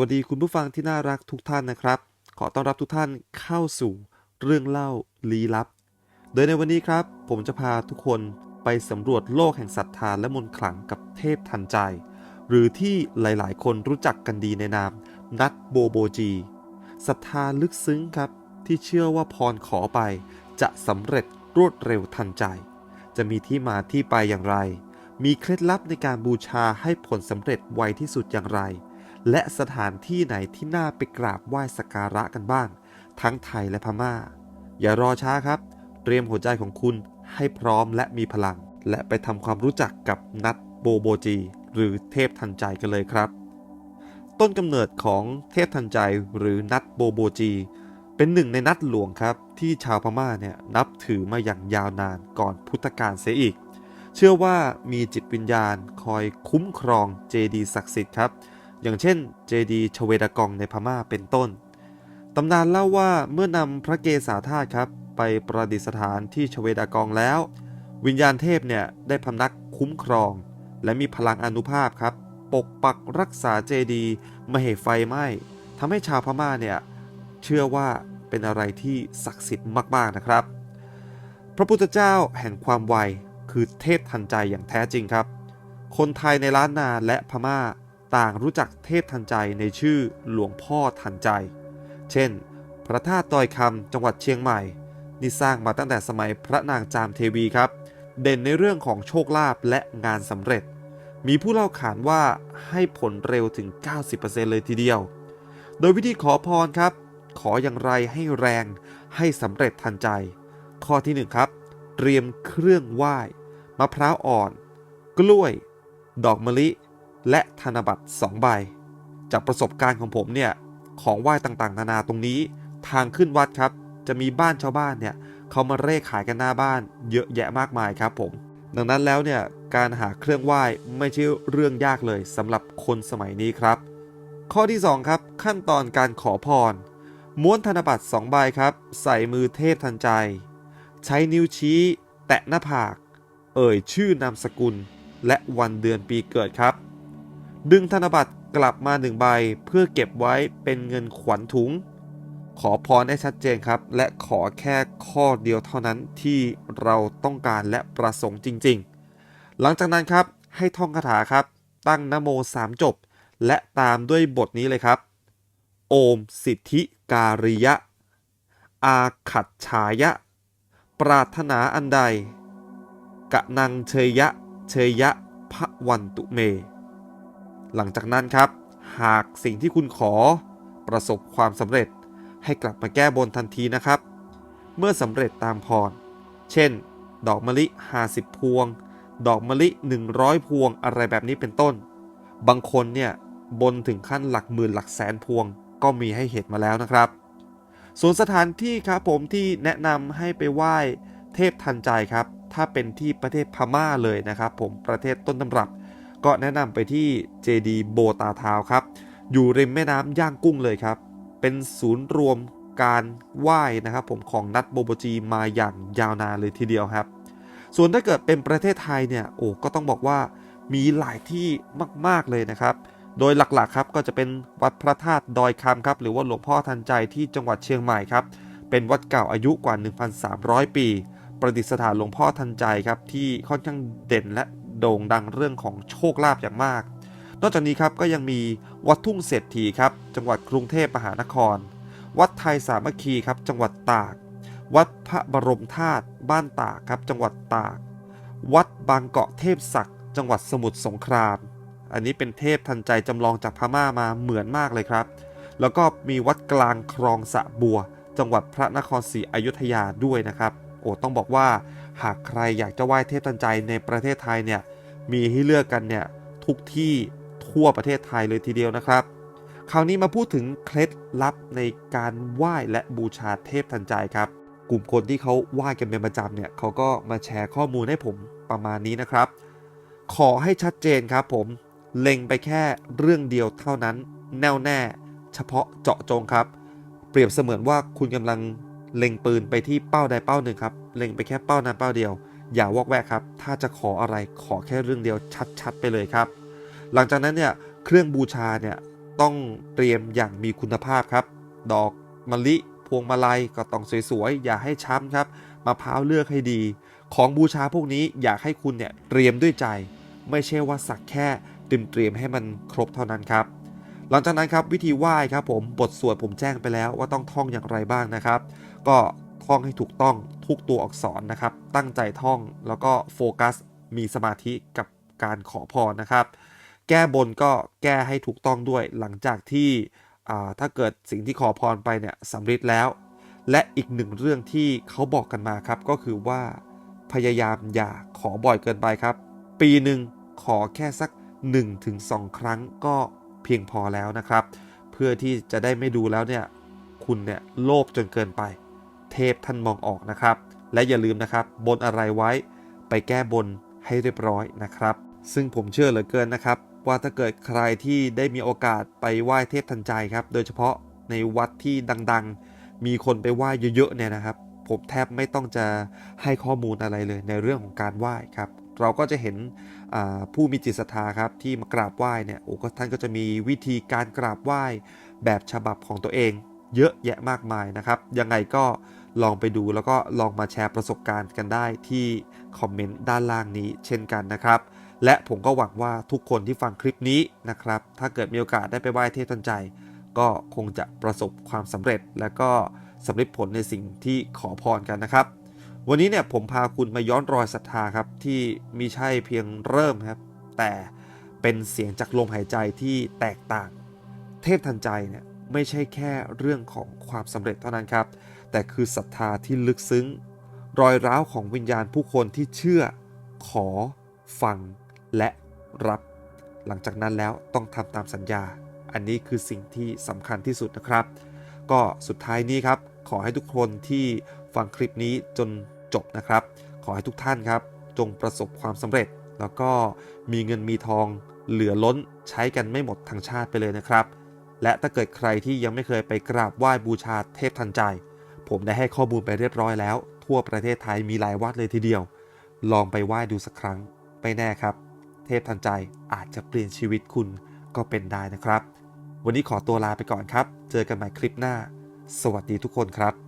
วัสดีคุณผู้ฟังที่น่ารักทุกท่านนะครับ ขอต้อนรับทุกท่านเข้าสู่เรื่องเล่าลี้ลับ โดยในวันนี้ครับ ผมจะพาทุกคนไปสำรวจโลกแห่งศรัทธาและมนต์ขลังกับเทพทันใจ หรือที่หลายๆ คนรู้จักกันดีในนาม นัทโบโบจีศรัทธาลึกซึ้งครับ ที่เชื่อว่าพรขอไป จะสำเร็จรวดเร็วทันใจ จะมีที่มาที่ไปอย่างไร มีเคล็ดลับในการบูชาให้ผลสำเร็จไวที่สุดอย่างไร และสถานที่ไหนที่น่าไปกราบไหว้สักการะกันบ้าง ทั้งไทยและพม่า อย่ารอช้าครับ เตรียมหัวใจของคุณให้พร้อมและมีพลัง และไปทำความรู้จักกับนัทโบโบจี หรือเทพทันใจกันเลยครับ ต้นกำเนิดของเทพทันใจหรือนัทโบโบจี เป็นหนึ่งในนัดหลวงครับ ที่ชาวพม่าเนี่ยนับถือมาอย่างยาวนานก่อนพุทธกาลเสียอีก เชื่อว่ามีจิตวิญญาณคอยคุ้มครองเจดีย์ศักดิ์สิทธิ์ครับ อย่างเช่นเจดีชเวดากองในพม่าเป็นต้น ตำนานเล่าว่าเมื่อนำพระเกศาธาตุครับ ไปประดิษฐานที่ชเวดากองแล้ว วิญญาณเทพเนี่ยได้พำนักคุ้มครอง และมีพลังอนุภาพครับ ปกปักรักษาเจดีไม่ให้ไฟไหม้ทำให้ชาวพม่าเนี่ยเชื่อว่าเป็นอะไรที่ศักดิ์สิทธิ์มากๆนะครับ พระพุทธเจ้าแห่งความไวคือเทพทันใจอย่างแท้จริงครับ คนไทยในล้านนาและพม่า ต่างรู้จักเทพทันใจในชื่อหลวงพ่อทันใจ เช่น พระธาตุดอยคำจังหวัดเชียงใหม่ นี่สร้างมาตั้งแต่สมัยพระนางจามเทวีครับ เด่นในเรื่องของโชคลาภและงานสำเร็จ มีผู้เล่าขานว่าให้ผลเร็วถึง 90%เลยทีเดียว โดยวิธีขอพรครับ ขออย่างไรให้แรงให้สำเร็จทันใจ ข้อที่หนึ่งครับ เตรียมเครื่องไหว้มะพร้าวอ่อน กล้วย ดอกมะลิ และธนบัตร2ใบ จากประสบการณ์ของผมเนี่ยของไหว้ต่างๆ นานาตรงนี้ ทางขึ้นวัดครับ จะมีบ้านชาวบ้านเนี่ยเขามาเร่ขายกันหน้าบ้าน เยอะแยะมากมายครับผม ดังนั้นแล้วเนี่ยการหาเครื่องไหว้ไม่ใช่เรื่องยากเลยสำหรับคนสมัยนี้ครับ ข้อที่ 2 ครับ ขั้นตอนการขอพร ม้วนธนบัตร2ใบครับ ใส่มือเทพทันใจ ใช้นิ้วชี้ แตะหน้าผาก เอ่ยชื่อนามสกุล และวันเดือนปีเกิดครับ ดึงธนบัตรกลับมาหนึ่งใบเพื่อเก็บไว้เป็นเงินขวัญถุง ขอพรให้ชัดเจนครับ และขอแค่ข้อเดียวเท่านั้นที่เราต้องการและประสงค์จริง ๆ หลังจากนั้นครับให้ท่องคาถาครับ ตั้งนโมสามจบ และตามด้วยบทนี้เลยครับ โอมสิทธิการิยะ อาขัดฉายะ ปรารถนาอันใดกะนังเชยยะ เชยยะพระวันตุเม หลังจากนั้นครับ หากสิ่งที่คุณขอประสบความสำเร็จให้กลับมาแก้บนทันทีนะครับ เมื่อสำเร็จตามพร เช่น ดอกมะลิ 50 พวง ดอกมะลิ 100 พวงอะไรแบบนี้เป็นต้น บางคนเนี่ยบนถึงขั้นหลักหมื่นหลักแสนพวงก็มีให้เห็นมาแล้วนะครับ ส่วนสถานที่ครับผมที่แนะนำให้ไปไหว้เทพทันใจครับ ถ้าเป็นที่ประเทศพม่าเลยนะครับ ผมประเทศต้นตำรับ ก็แนะนำไปที่เจดีโบตาทาวครับ อยู่ริมแม่น้ำย่างกุ้งเลยครับ เป็นศูนย์รวมการไหว้นะครับผมของนัดโบโบจีมาอย่างยาวนานเลยทีเดียวครับ ส่วนถ้าเกิดเป็นประเทศไทยเนี่ยโอ้ก็ต้องบอกว่ามีหลายที่มาก ๆ เลยนะครับ โดยหลักๆครับก็จะเป็นวัดพระธาตุดอยคำครับ หรือว่าหลวงพ่อทันใจที่จังหวัดเชียงใหม่ครับ เป็นวัดเก่าอายุกว่า 1,300 ปี ประดิษฐานหลวงพ่อทันใจครับที่ค่อนข้างเด่นและ โด่งดังเรื่องของโชคลาภอย่างมาก นอกจากนี้ครับก็ยังมีวัดทุ่งเศรษฐีครับจังหวัดกรุงเทพมหานคร วัดไทยสามัคคีครับจังหวัดตาก วัดพระบรมธาตุบ้านตากครับจังหวัดตาก วัดบางเกาะเทพศักดิ์จังหวัดสมุทรสงคราม อันนี้เป็นเทพทันใจจำลองจากพม่ามาเหมือนมากเลยครับ แล้วก็มีวัดกลางคลองสะบัว จังหวัดพระนครศรีอยุธยาด้วยนะครับโอ้ต้องบอกว่าหากใครอยากจะไหว้เทพทันใจในประเทศไทยเนี่ย มีให้เลือกกันเนี่ยทุกที่ทั่วประเทศไทยเลยทีเดียวนะครับ คราวนี้มาพูดถึงเคล็ดลับในการไหว้และบูชาเทพทันใจครับ กลุ่มคนที่เขาไหว้กันเป็นประจำเนี่ยเขาก็มาแชร์ข้อมูลให้ผมประมาณนี้นะครับ ขอให้ชัดเจนครับผมเล็งไปแค่เรื่องเดียวเท่านั้นแน่วแน่ เฉพาะเจาะจงครับ เปรียบเสมือนว่าคุณกำลังเล็งปืนไปที่เป้าใดเป้าหนึ่งครับเล็งไปแค่เป้านั้นเป้าเดียว อย่าวอกแวกครับ ถ้าจะขออะไรขอแค่เรื่องเดียวชัดๆ ไปเลยครับ หลังจากนั้นเนี่ยเครื่องบูชาเนี่ยต้องเตรียมอย่างมีคุณภาพครับ ดอกมะลิพวงมาลัยก็ต้องสวยๆ อย่าให้ช้ำครับมะพร้าวเลือกให้ดี ของบูชาพวกนี้อยากให้คุณเนี่ยเตรียมด้วยใจ ไม่ใช่ว่าสักแค่เตรียมเตรียมให้มันครบเท่านั้นครับ หลังจากนั้นครับวิธีไหว้ครับผมบทสวดผมแจ้งไปแล้วว่าต้องท่องอย่างไรบ้างนะครับ ก็ ท่องให้ถูกต้องทุกตัวอักษรนะครับ ตั้งใจท่องแล้วก็โฟกัสมีสมาธิกับการขอพรนะครับ แก้บนก็แก้ให้ถูกต้องด้วยหลังจากที่ถ้าเกิดสิ่งที่ขอพรไปเนี่ยสำเร็จแล้ว และอีกหนึ่งเรื่องที่เขาบอกกันมาครับ ก็คือว่าพยายามอย่าขอบ่อยเกินไปครับ ปีหนึ่งขอแค่สัก 1-2 ครั้งก็เพียงพอแล้วนะครับ เพื่อที่จะได้ไม่ดูแล้วเนี่ยคุณเนี่ยโลภจนเกินไป เทพท่านมองออกนะครับ และอย่าลืมนะครับ บนอะไรไว้ไปแก้บนให้เรียบร้อยนะครับ ซึ่งผมเชื่อเหลือเกินนะครับ ว่าถ้าเกิดใครที่ได้มีโอกาสไปไหว้เทพทันใจครับ โดยเฉพาะในวัดที่ดังๆ มีคนไปไหว้เยอะๆเนี่ยนะครับ ผมแทบไม่ต้องจะให้ข้อมูลอะไรเลยในเรื่องของการไหว้ครับ เราก็จะเห็นผู้มีจิตศรัทธาครับที่มากราบไหว้เนี่ยโอ้ก็ท่านก็จะมีวิธีการกราบไหว้แบบฉบับของตัวเอง เยอะแยะมากมายนะครับ ยังไงก็ลองไปดูแล้วก็ลองมาแชร์ประสบการณ์กันได้ที่คอมเมนต์ด้านล่างนี้เช่นกันนะครับ และผมก็หวังว่าทุกคนที่ฟังคลิปนี้นะครับ ถ้าเกิดมีโอกาสได้ไปไหว้เทพทันใจ ก็คงจะประสบความสำเร็จ และก็สำเร็จผลในสิ่งที่ขอพรกันนะครับ วันนี้เนี่ยผมพาคุณมาย้อนรอยศรัทธาครับที่มีใช่เพียงเริ่มครับ แต่เป็นเสียงจากลมหายใจที่แตกต่าง เทพทันใจเนี่ย ไม่ใช่แค่เรื่องของความสำเร็จเท่านั้นครับ แต่คือศรัทธาที่ลึกซึ้ง รอยร้าวของวิญญาณผู้คนที่เชื่อ ขอ ฟัง และรับ หลังจากนั้นแล้วต้องทำตามสัญญา อันนี้คือสิ่งที่สำคัญที่สุดนะครับ ก็สุดท้ายนี้ครับ ขอให้ทุกคนที่ฟังคลิปนี้จนจบนะครับ ขอให้ทุกท่านครับ จงประสบความสำเร็จ แล้วก็มีเงินมีทองเหลือล้นใช้กันไม่หมดทั้งชาติไปเลยนะครับ และถ้าเกิดใครที่ยังไม่เคยไปกราบไหว้บูชาเทพทันใจ ผมได้ให้ข้อมูลไปเรียบร้อยแล้ว ทั่วประเทศไทยมีหลายวัดเลยทีเดียว ลองไปไหว้ดูสักครั้งไม่แน่ครับ เทพทันใจอาจจะเปลี่ยนชีวิตคุณก็เป็นได้นะครับ วันนี้ขอตัวลาไปก่อนครับ เจอกันใหม่คลิปหน้า สวัสดีทุกคนครับ